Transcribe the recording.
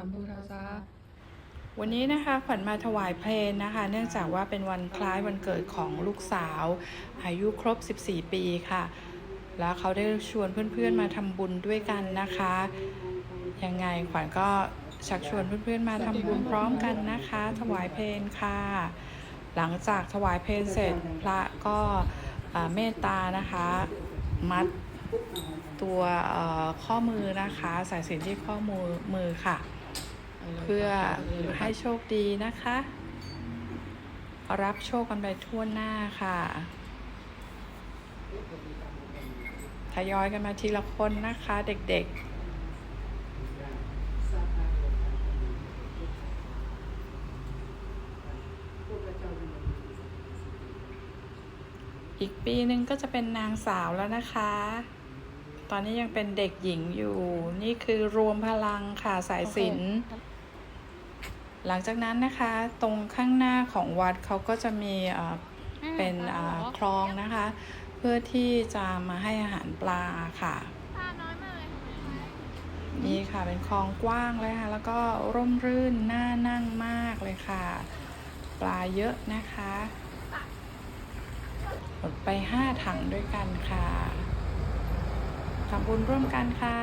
สัมพุทธัสสะวันนี้นะคะขวัญมาถวายเพลงนะคะ เนื่องจากว่าเป็นวันคล้ายวันเกิดของลูกสาว อายุครบ 14 ปีค่ะ แล้วเขาได้ชวนเพื่อนๆมาทำบุญด้วยกันนะคะ ยังไงขวัญก็ชักชวนเพื่อนๆมาทำบุญพร้อมกันนะคะ ถวายเพลงค่ะ หลังจากถวายเพลงเสร็จพระก็เมตตานะคะ มัดตัวข้อมือนะคะ สายสินที่ข้อมือมือค่ะ เพื่อให้โชคดีนะคะ รับโชคกันไปทั่วหน้าค่ะทยอยกันมาทีละคนนะคะ เด็กๆอีกปีหนึ่งก็จะเป็นนางสาวแล้วนะคะ ตอนนี้ยังเป็นเด็กหญิงอยู่ นี่คือรวมพลังค่ะสายสิญจน หลังจากนั้นนะคะตรงข้างหน้าของวัดเขาก็จะมีเอ่อเป็นอ่าคลองนะคะ เพื่อที่จะมาให้อาหารปลาค่ะปลาน้อยมากเลยทำไมนี่ค่ะเป็นคลองกว้างเลยค่ะ แล้วก็ร่มรื่นน่านั่งมากเลยค่ะ ปลาเยอะนะคะหมดไปห้าถังด้วยกันค่ะทำบุญร่วมกันค่ะ